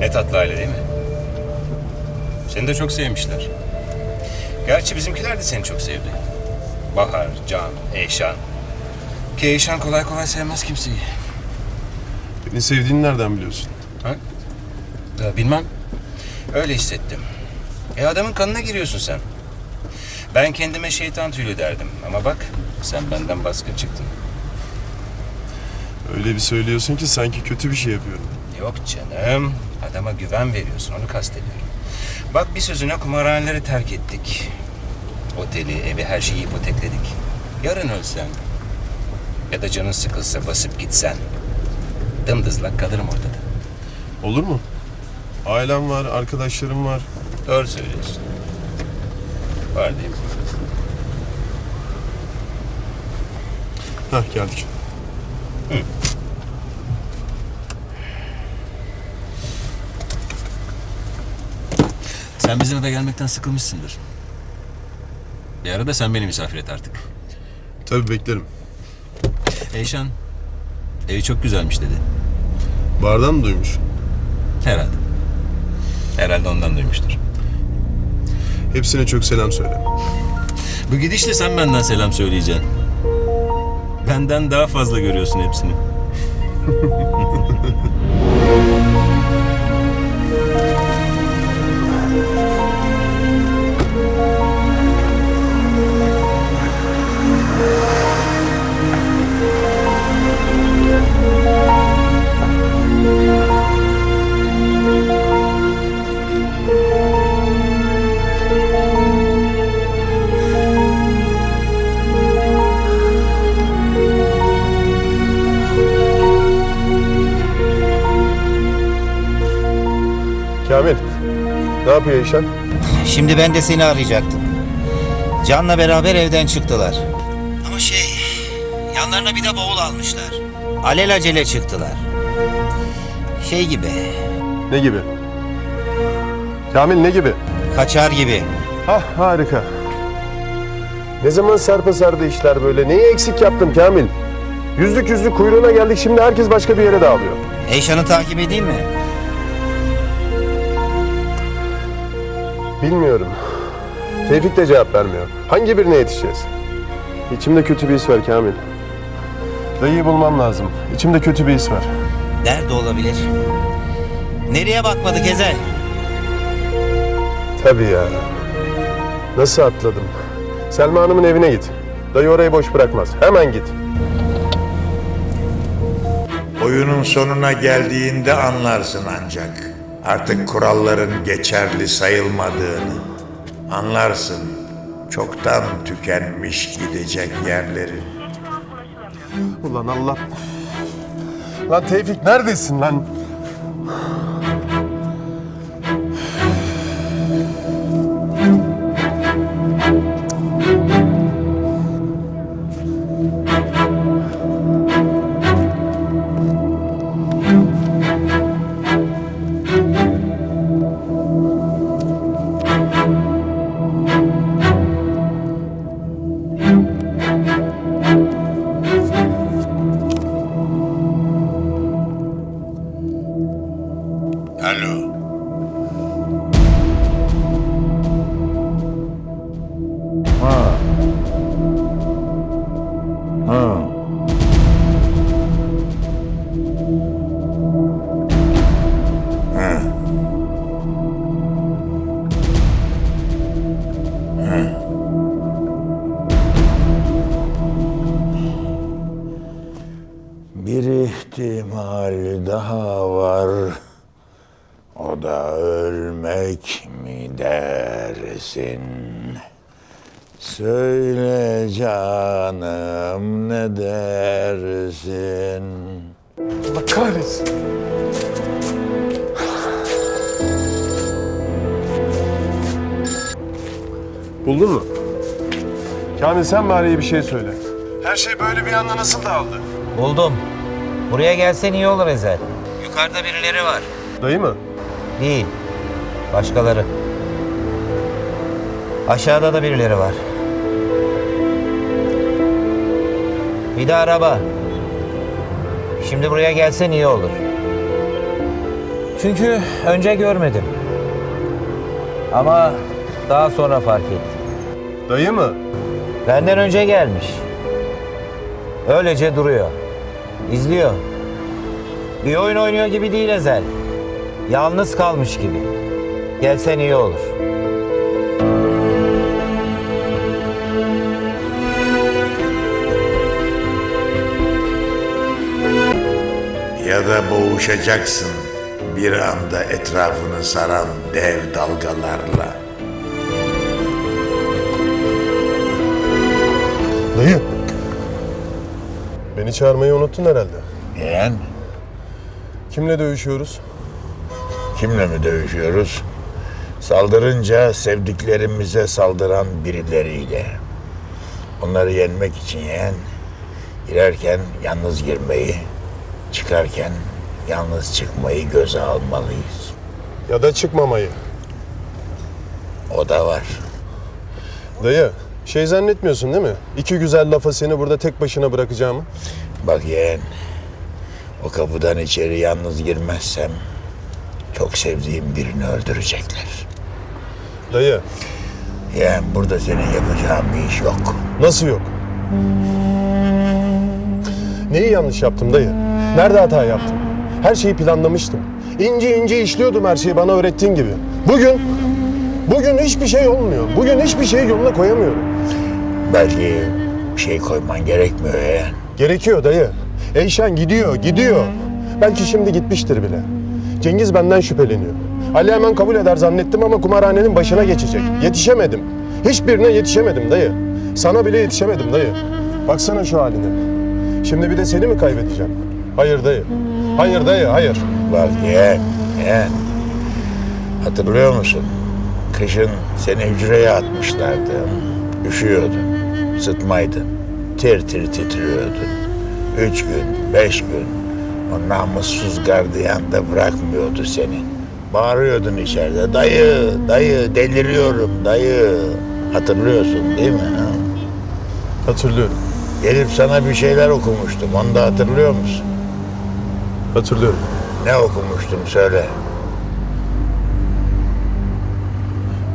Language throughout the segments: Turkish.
Ne tatlı aile değil mi? Seni de çok sevmişler. Gerçi bizimkiler de seni çok sevdi. Bahar, Can, Eyşan. Ki Eyşan kolay kolay sevmez kimseyi. Beni sevdiğini nereden biliyorsun? Ha? Ya bilmem. Öyle hissettim. E adamın kanına giriyorsun sen. Ben kendime şeytan tüylü derdim. Ama bak sen benden baskın çıktın. Öyle bir söylüyorsun ki sanki kötü bir şey yapıyorum. Yok canım. Adama güven veriyorsun. Onu kastediyorum. Bak bir sözüne kumarhaneleri terk ettik. Oteli, evi, her şeyi ipotekledik. Yarın ölsen ya da canın sıkılsa basıp gitsen dımdızlak kalırım ortada. Olur mu? Ailem var, arkadaşlarım var. Doğru söylüyorsun. Var değil mi? Hah geldik. Sen bizim eve gelmekten sıkılmışsındır. Bir ara da sen beni misafir et artık. Tabii beklerim. Eyşan, evi çok güzelmiş dedi. Bardan mı duymuş? Herhalde. Herhalde ondan duymuştur. Hepsine çok selam söyle. Bu gidişle sen benden selam söyleyeceksin. Benden daha fazla görüyorsun hepsini. Eyşan? Şimdi ben de seni arayacaktım. Can'la beraber evden çıktılar. Ama şey, yanlarına bir de bavul almışlar. Alelacele çıktılar. Şey gibi, Ne gibi? Kamil ne gibi? kaçar gibi. Hah harika. Ne zaman sarpa sardı işler böyle? Neyi eksik yaptım Kamil? Yüzlük yüzlük kuyruğuna geldik şimdi herkes başka bir yere dağılıyor. Eyşan'ı takip edeyim mi? Bilmiyorum. Tevfik de cevap vermiyor. Hangi birine yetişeceğiz? İçimde kötü bir his var Kamil. Dayıyı bulmam lazım. İçimde kötü bir his var. Nerede olabilir? Nereye bakmadık Ezel? Tabii ya. Nasıl atladım? Selma Hanım'ın evine git. Dayı orayı boş bırakmaz. Hemen git. Oyunun sonuna geldiğinde anlarsın ancak. Artık kuralların geçerli sayılmadığını. Anlarsın. Çoktan tükenmiş gidecek yerleri. Ulan Allah. Lan Tevfik neredesin lan? Söyle canım ne dersin? Allah kahretsin. Buldun mu? Kamil sen bari iyi bir şey söyle. Her şey böyle bir anda nasıl dağıldı? Buldum. Buraya gelsen iyi olur Ezel. Yukarıda birileri var. Dayı mı? Değil. Başkaları. Aşağıda da birileri var. Bir de araba. Şimdi buraya gelsen iyi olur. Çünkü önce görmedim. Ama daha sonra fark ettim. Dayı mı? Benden önce gelmiş. Öylece duruyor. İzliyor. Bir oyun oynuyor gibi değil Ezel. Yalnız kalmış gibi. Gelsen iyi olur. Da boğuşacaksın bir anda etrafını saran dev dalgalarla. Dayı. Beni çağırmayı unuttun herhalde. Yeğen, Kimle dövüşüyoruz? kimle mi dövüşüyoruz? Saldırınca sevdiklerimize saldıran birileriyle. Onları yenmek için yeğen, girerken yalnız girmeyi, çıkarken yalnız çıkmayı göze almalıyız. Ya da çıkmamayı. O da var. Dayı, şey zannetmiyorsun değil mi? İki güzel lafa seni burada tek başına bırakacağımı. Bak yeğen, o kapıdan içeri yalnız girmezsem çok sevdiğim birini öldürecekler. Dayı, Yeğen burada senin yapacağın bir iş yok. nasıl yok? Neyi yanlış yaptım dayı? Nerede hata yaptım? Her şeyi planlamıştım. İnce ince işliyordum her şeyi bana öğrettiğin gibi. Bugün, bugün hiçbir şey olmuyor. Bugün hiçbir şeyi yoluna koyamıyorum. Belki bir şey koyman gerekmiyor yeğen. Gerekiyor dayı. Eyşan gidiyor, gidiyor. Belki şimdi gitmiştir bile. Cengiz benden şüpheleniyor. Ali hemen kabul eder zannettim ama kumarhanenin başına geçecek. Yetişemedim. Hiçbirine yetişemedim dayı. Sana bile yetişemedim dayı. Baksana şu haline. Şimdi bir de seni mi kaybedeceğim? Hayır dayı. Hayır dayı, hayır. Bak yeğen, yeğen. Hatırlıyor musun? Kışın seni hücreye atmışlardı. Üşüyordun, sıtmaydın. Tir tir titriyordun. Üç gün, beş gün. O namussuz gardiyan da bırakmıyordu seni. Bağırıyordun içeride. Dayı, dayı, deliriyorum dayı. Hatırlıyorsun değil mi? ha? Hatırlıyorum. Gelip sana bir şeyler okumuştum. Onu da hatırlıyor musun? Hatırlıyorum. Ne okumuştum söyle.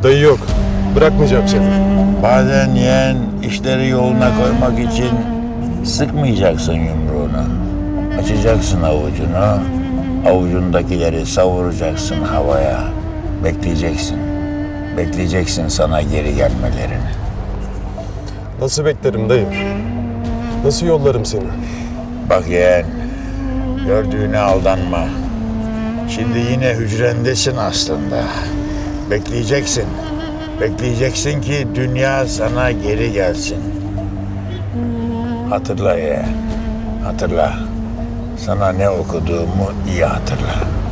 Dayı yok. Bırakmayacağım seni. Bazen yeğen işleri yoluna koymak için sıkmayacaksın yumruğunu. Açacaksın avucunu, avucundakileri savuracaksın havaya. Bekleyeceksin. Bekleyeceksin sana geri gelmelerini. Nasıl beklerim dayı? Nasıl yollarım seni? Bak yeğen, gördüğüne aldanma. Şimdi yine hücrendesin aslında. Bekleyeceksin. Bekleyeceksin ki dünya sana geri gelsin. Hatırla yeğen, hatırla. Sana ne okuduğumu iyi hatırla.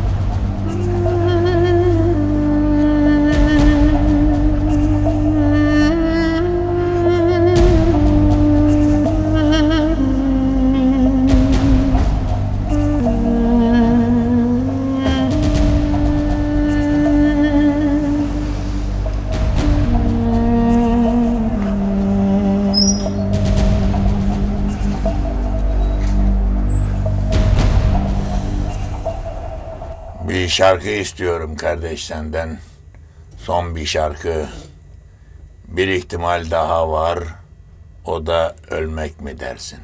Bir şarkı istiyorum kardeş senden. Son bir şarkı. Bir ihtimal daha var. O da ölmek mi dersin?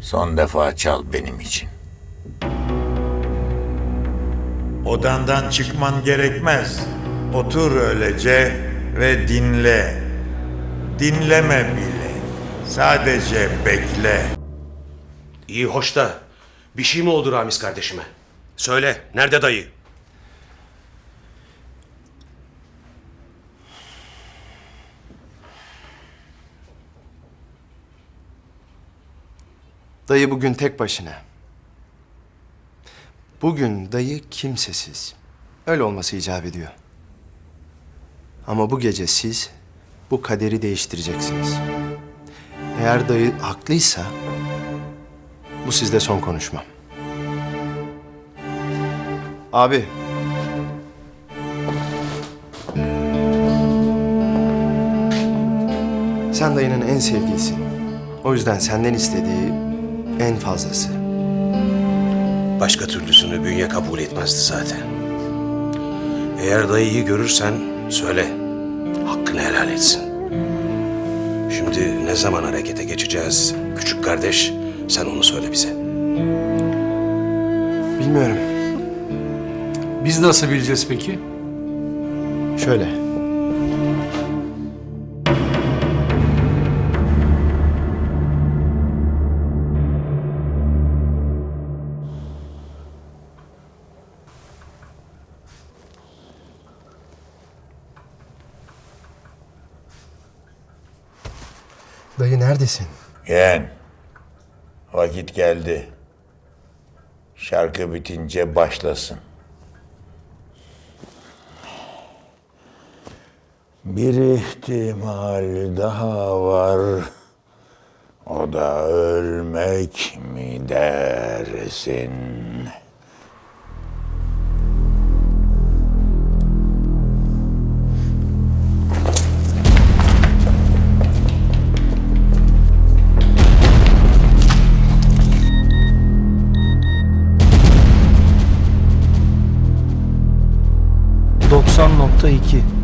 Son defa çal benim için. Odandan çıkman gerekmez. Otur öylece ve dinle. Dinleme bile. Sadece bekle. İyi hoş da bir şey mi oldu Ramiz kardeşime? Söyle nerede dayı? Dayı bugün tek başına. Bugün dayı kimsesiz. Öyle olması icap ediyor. Ama bu gece siz bu kaderi değiştireceksiniz. Eğer dayı haklıysa bu sizde son konuşmam. Abi. Sen dayının en sevgilisin. O yüzden senden istediği en fazlası. Başka türlüsünü bünye kabul etmezdi zaten. Eğer dayıyı görürsen söyle. Hakkını helal etsin. Şimdi ne zaman harekete geçeceğiz? Küçük kardeş sen onu söyle bize. Bilmiyorum. Biz nasıl bileceğiz peki? Şöyle. Dayı neredesin? Yeğen, vakit geldi. Şarkı bitince başlasın. Bir ihtimal daha var. O da ölmek mi dersin? %90.2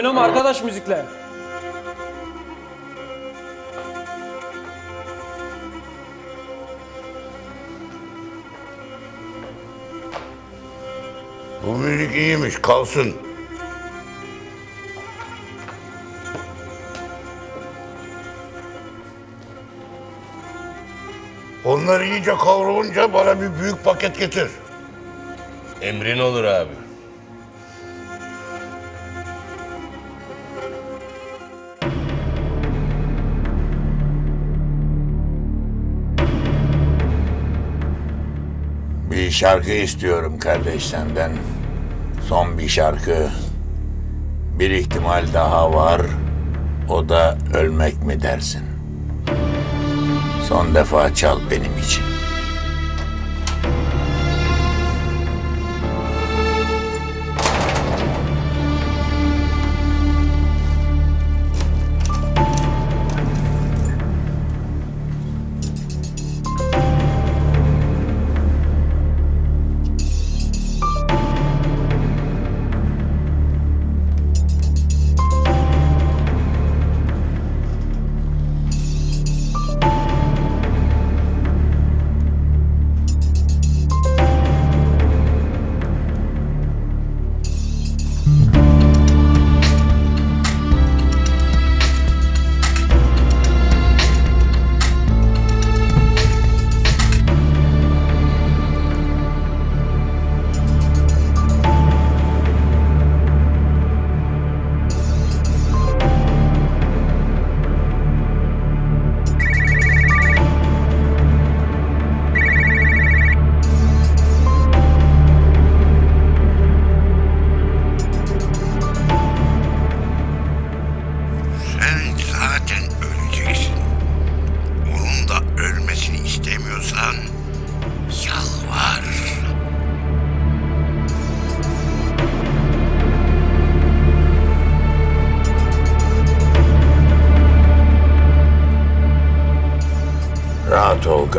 oynama arkadaş müzikle. Bu müzik iyiymiş, kalsın. Onlar iyice kavrulunca bana bir büyük paket getir. Emrin olur abi. Şarkı istiyorum kardeş senden. Son bir şarkı. Bir ihtimal daha var. O da ölmek mi dersin? Son defa çal benim için.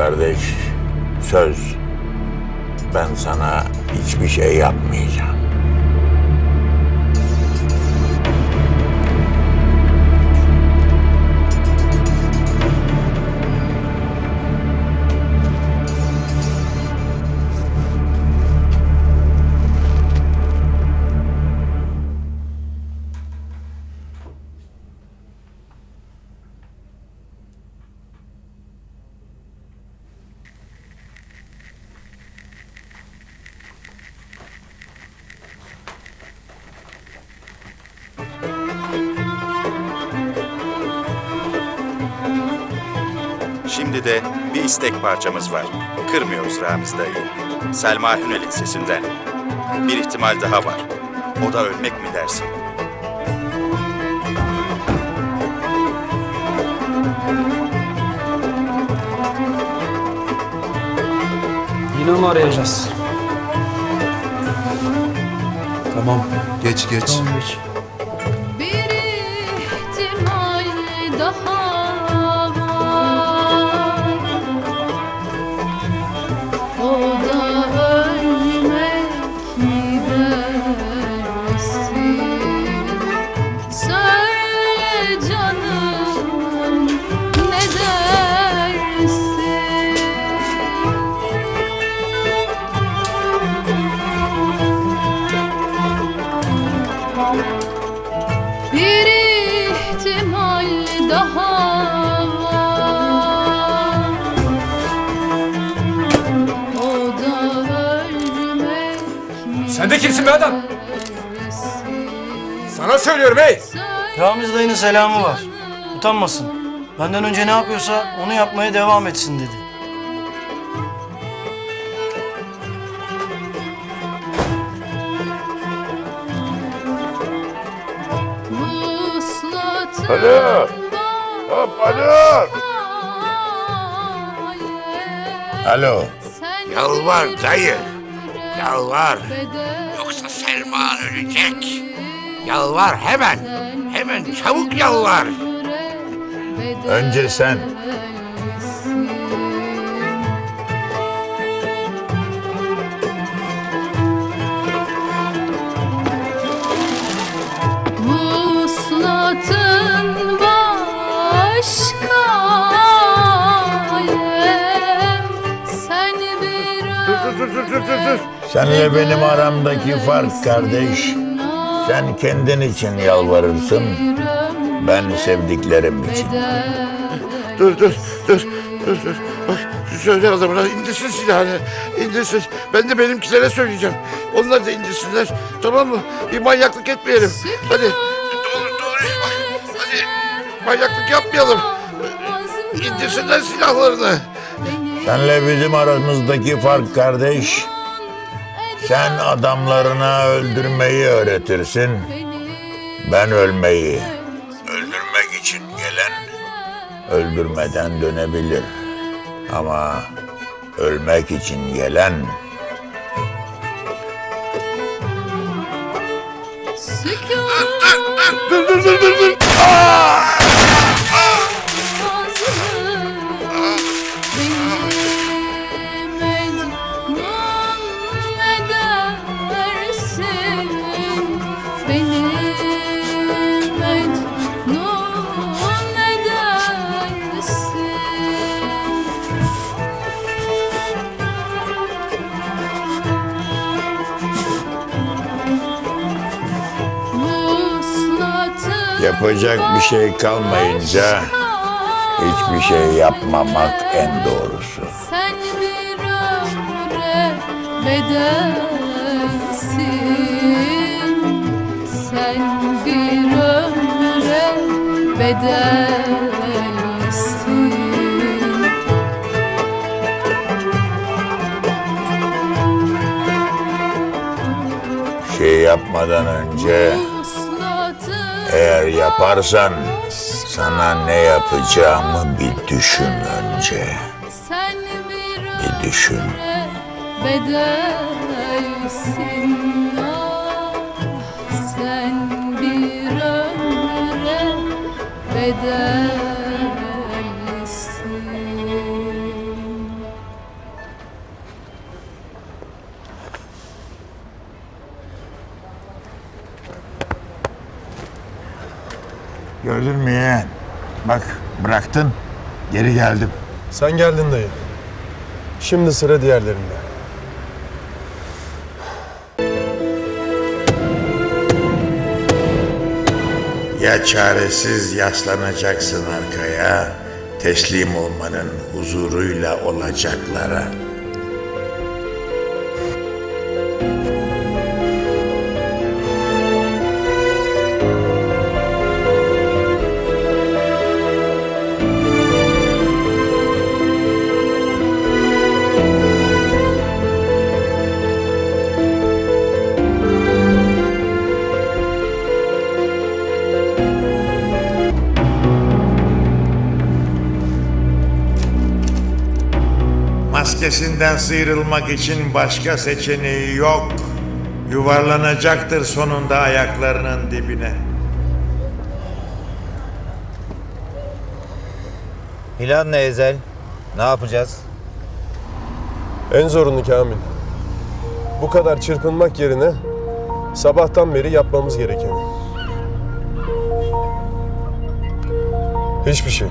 tarde. Şimdi de bir istek parçamız var. Kırmıyoruz Ramiz dayı. Selma Hünel'in sesinden. Bir ihtimal daha var. O da ölmek mi dersin? Yine mi arayacağız? Tamam. Geç geç. Bir Sen de kimsin be adam? Sana söylüyorum hey! Ramiz dayının selamı var. Utanmasın. Benden önce ne yapıyorsa onu yapmaya devam etsin dedi. Alo. Hop alo. Alo. Yalvar dayı, Yalvar. Yoksa Selma ölecek. Yalvar hemen. Hemen çabuk yalvar. Önce sen. Vuslatın başka alem Sen bir Dur dur dur dur dur dur. Senle benim aramdaki fark kardeş. Sen kendin için yalvarırsın. Ben sevdiklerim için. Dur dur dur. Dur dur. Bak söyle adamına indirsin silahını. İndirsin. Ben de benimkilere söyleyeceğim. Onlar da indirsinler. Tamam mı? Bir manyaklık etmeyelim. Hadi. Doğru doğru. Bak, hadi. Manyaklık yapmayalım. İndirsinler silahlarını. Senle bizim aramızdaki fark kardeş. Sen adamlarına öldürmeyi öğretirsin. Ben ölmeyi. Öldürmek için gelen öldürmeden dönebilir. Ama ölmek için gelen Dur dur dur dur dur. Beni yapacak bir şey kalmayınca hiçbir şey yapmamak en doğrusu. Sen bir ömre bedelsin Sen bir ömre bedelsin Şey yapmadan önce eğer yaparsan sana ne yapacağımı bir düşün önce. Sen bir Bir düşün. bedelsin ah Sen bir ömre bedelsin Gördün mü yeğen? Bak bıraktın, geri geldim. Sen geldin dayı. Şimdi sıra diğerlerinde. Ya çaresiz yaslanacaksın arkaya, teslim olmanın huzuruyla olacaklara. Maskesinden sıyrılmak için başka seçeneği yok. Yuvarlanacaktır sonunda ayaklarının dibine. Plan ne Ezel? Ne yapacağız? En zorunu Kamil. Bu kadar çırpınmak yerine sabahtan beri yapmamız gerekeni. Hiçbir şey.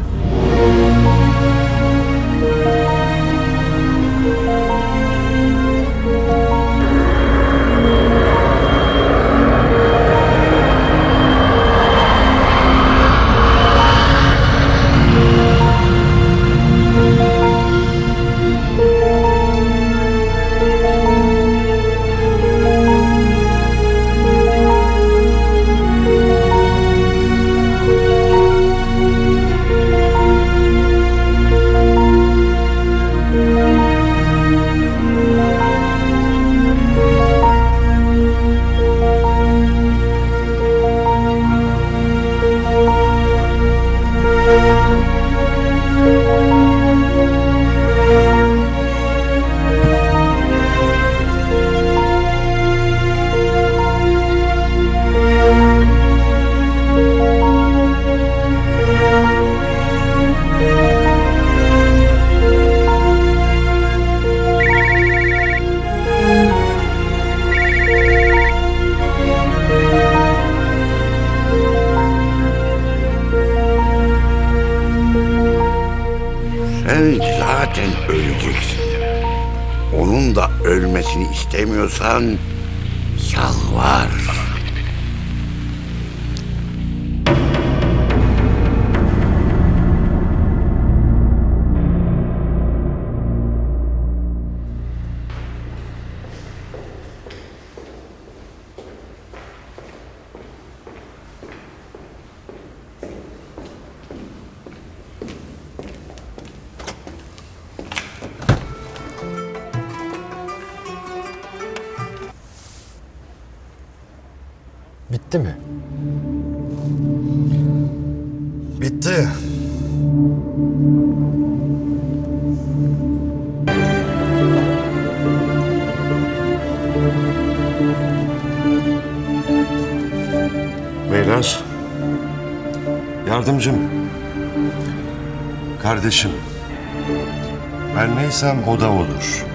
and Bitti mi? Bitti. Beyler. Yardımcım. Kardeşim. Ben neysem o da odur.